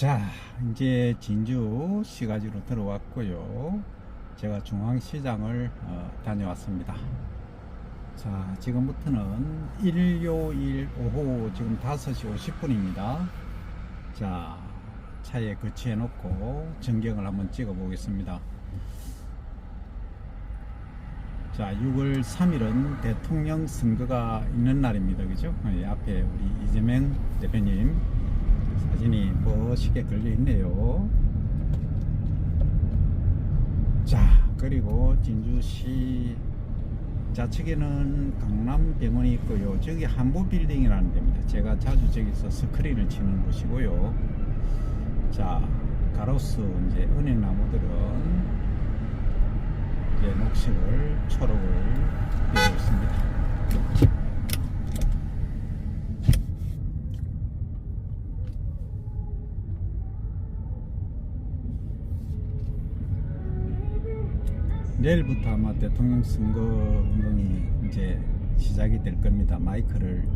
자, 이제 진주 시가지로 들어왔고요. 제가 중앙시장을 어, 다녀왔습니다. 자, 지금부터는 일요일 오후 지금 5시 50분입니다. 자, 차에 거치해 놓고 전경을 한번 찍어 보겠습니다. 자, 6월 3일은 대통령 선거가 있는 날입니다. 그죠? 예, 앞에 우리 이재명 대표님 사진이 멋있게 걸려 있네요. 자, 그리고 진주시 좌측에는 강남병원이 있고요. 저기 한보빌딩이라는 데입니다. 제가 자주 저기서 스크린을 치는 곳이고요. 자, 가로수 이제 은행나무들은 이제 녹색을 초록을 띄고 있습니다. 내일부터 아마 대통령 선거 운동이 이제 시작이 될 겁니다. 마이크를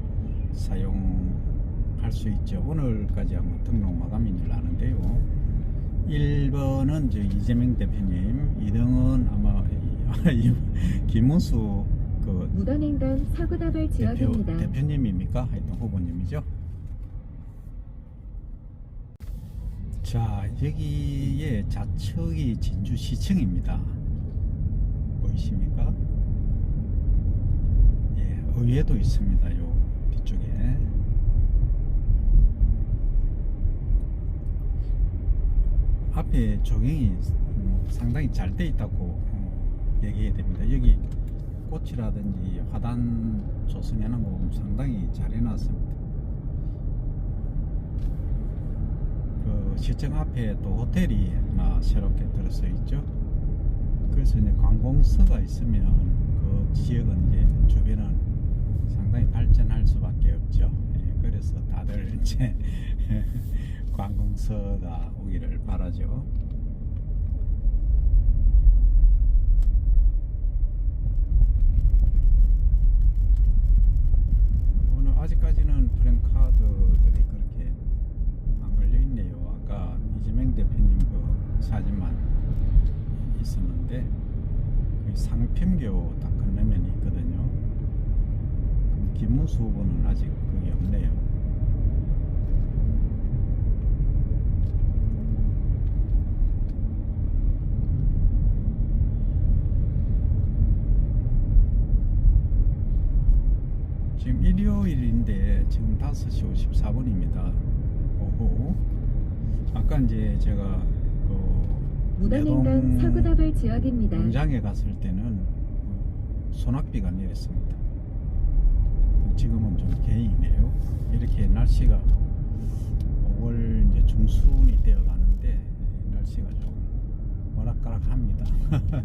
사용할 수 있죠. 오늘까지 아마 등록 마감인 줄 아는데요. 1번은 저 이재명 대표님, 2등은 아마 이- 김문수 그 무단횡단 사고다발 대표, 지역입니다. 대표님입니까? 하여튼 후보님이죠. 자, 여기에 좌측이 진주시청입니다. 보이십니까? 예, 의회도 있습니다. 요 뒤쪽에. 앞에 조경이 음, 상당히 잘 돼 있다고 어, 얘기해야 됩니다. 여기 꽃이라든지 화단 조성해놓은 거 상당히 잘 해놨습니다. 그 시청 앞에 또 호텔이 하나 새롭게 들어서 있죠. 그래서 이제 관공서가 있으면 그 지역은 이제 주변은 상당히 발전할 수밖에 없죠. 예, 그래서 다들 이제 관공서가 오기를 바라죠. 오늘 아직까지는 프랭카드들이 그렇게 안 걸려 있네요. 아까 이재명 대표님 그 사진만 있었는데 그 딱 건너면이 있거든요. 근데 김문수 후보는 아직 그게 없네요. 지금 일요일인데 지금 5시 54분입니다. 오후. 아까 이제 제가 그 무단횡단 사고다발 지역입니다. 공장에 갔을 때는 어, 소낙비가 내렸습니다. 지금은 좀 개이네요. 이렇게 날씨가 5월 이제 중순이 되어 가는데 날씨가 좀 오락가락합니다.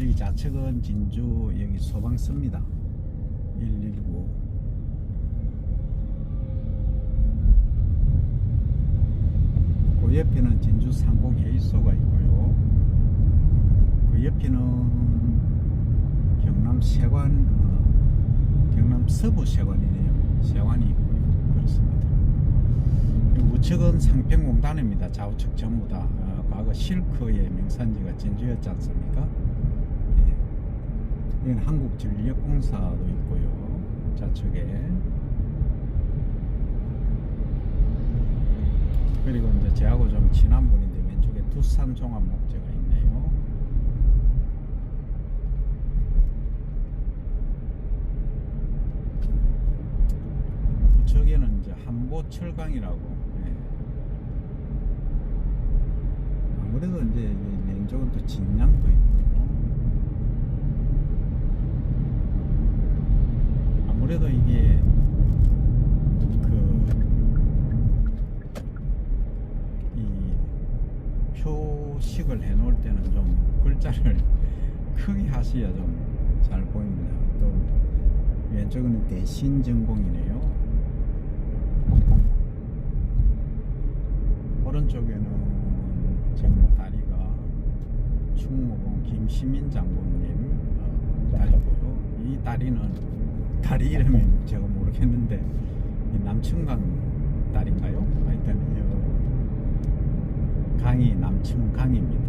여기 좌측은 진주 여기 소방서입니다. 119 그 옆에는 진주 상공회의소가 있고요. 그 옆에는 세관, 어, 경남 서부 세관이네요. 세관이 있고요. 그렇습니다. 우측은 상평공단입니다. 좌우측 전부 다. 어, 과거 실크의 명산지가 진주였지 않습니까? 예. 여기는 한국전력공사도 있고요. 좌측에. 그리고 이제 제하고 좀 친한 분인데 왼쪽에 두산 종합 목재가 있네요. 저기는 이제 한보철강이라고. 예. 아무래도 이제 이 왼쪽은 또 진양도 있고요. 아무래도 이게 그이 표식을 해 놓을 때는 좀 글자를 크게 하셔야 좀 잘 보입니다. 또 왼쪽은 대신 전공이네요. 오른쪽에는 지금 다리가 충무공 김시민 장군님 어, 다리고요. 이 다리는 다리 이름이 제가 모르겠는데 이 남춘강 다리인가요? 하여튼 남천강입니다.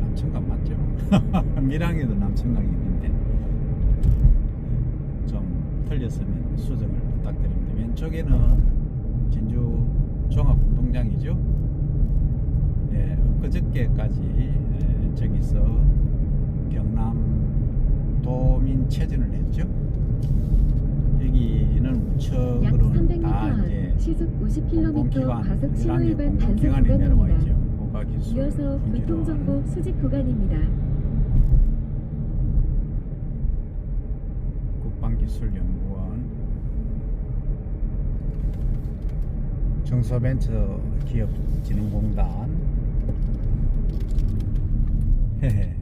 남천강 맞죠? 밀양에도 남천강이 있는데 좀 틀렸으면 수정을 부탁드립니다. 왼쪽에는 진주 종합운동장이죠. 예, 그저께까지 예, 저기서 경남 도민 체전을 했죠. 여기는 약 우측으로는 300m 다앞 이제 시속 50km 공공기관, 과속 신호 위반 단속 구간입니다. 이어서 교통정보 수집 구간입니다. 국방기술연구원, 중소벤처기업진흥공단, 헤헤.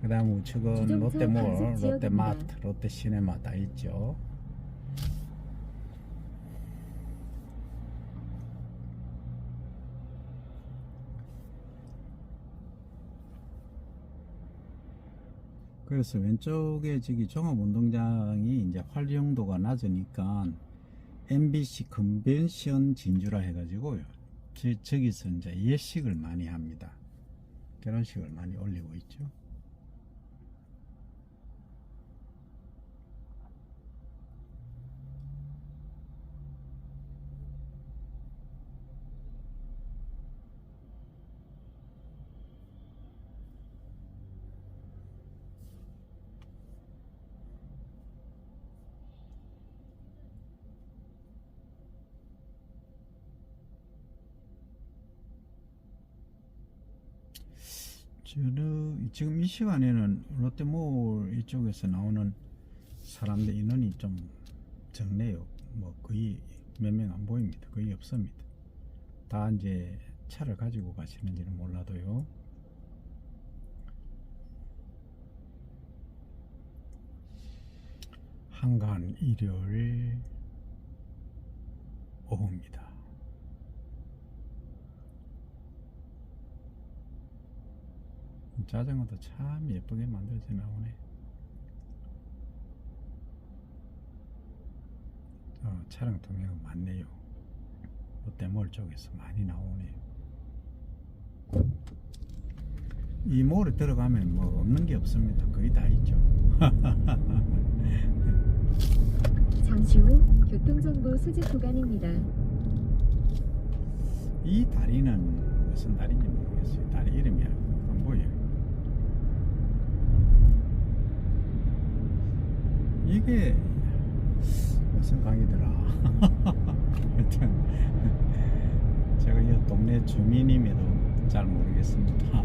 그다음 우측은 롯데몰. 롯데마트, 롯데시네마 다 있죠. 그래서 왼쪽에 저기 종합운동장이 이제 활용도가 낮으니까 MBC 컨벤션 진주라 해가지고요. 저, 저기서 이제 예식을 많이 합니다. 결혼식을 많이 올리고 있죠. 저는 지금 이 시간에는 롯데몰 이쪽에서 나오는 사람들 인원이 좀 적네요. 뭐 거의 몇 명 안 보입니다. 거의 없습니다. 다 이제 차를 가지고 가시는지는 몰라도요. 한간 일요일 오후입니다. 자전거도 참 예쁘게 만들어져 나오네. 어, 차량 통행은 많네요. 롯데몰 쪽에서 많이 나오네요. 이 몰에 들어가면 뭐 없는 게 없습니다. 거의 다 있죠. 잠시 후 교통정보 수집 구간입니다. 이 다리는 무슨 다리인지 모르겠어요. 다리 이름이 안 보여요. 이게 무슨 강이더라. 하여튼 제가 이 동네 주민임에도 잘 모르겠습니다.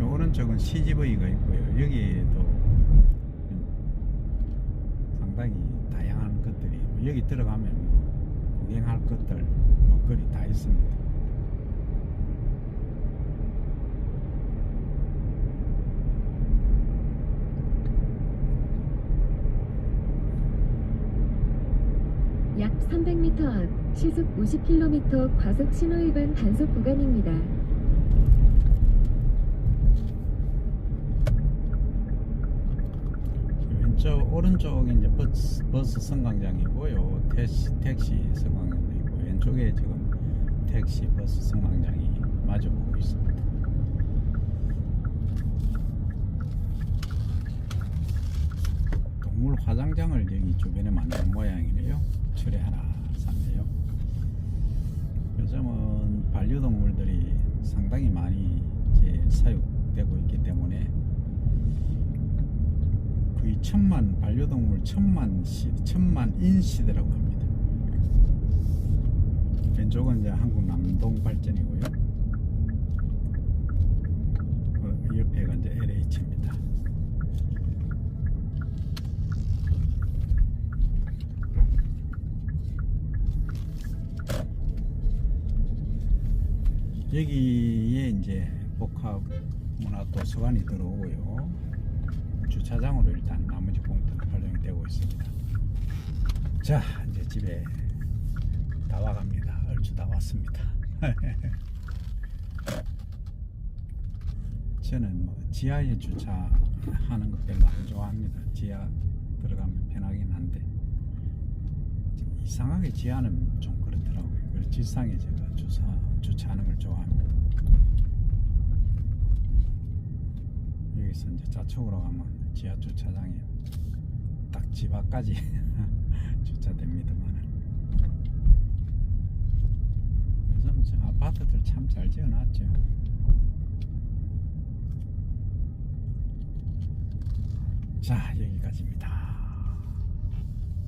요 오른쪽은 CGV가 있고요. 여기에도 상당히 다양한 것들이 여기 들어가면 뭐 구경할 것들 먹거리 다 있습니다. 300m 앞 시속 50km 과속 신호 위반 단속 구간입니다. 왼쪽 오른쪽이 이제 버스, 버스 승강장이고요. 택시 택시 승강장도 있고 왼쪽에 지금 택시 버스 승강장이 마주 보고 있습니다. 동물 화장장을 여기 주변에 만든 모양이네요. 철에 하나 샀네요. 요즘은 반려동물들이 상당히 많이 이제 사육되고 있기 때문에 거의 천만 반려동물 천만 시 천만 인 시대라고 합니다. 왼쪽은 이제 한국 남동 발전이고요. 그 옆에가 이제 LH입니다. 여기에 이제 복합 문화 도서관이 들어오고요. 주차장으로 일단 나머지 공터는 활용이 되고 있습니다. 자, 이제 집에 다 와갑니다. 얼추 다 왔습니다. 저는 뭐 지하에 주차하는 것 별로 안 좋아합니다. 지하 들어가면 편하긴 한데 이상하게 지하는 좀 그렇더라고요. 그래서 지상에 제가 주차 주차하는 걸 좋아합니다. 여기서 이제 좌측으로 가면 지하 주차장에 딱집 앞까지 주차됩니다만은 요즘 저 아파트들 참 잘 지어놨죠. 자 여기까지입니다.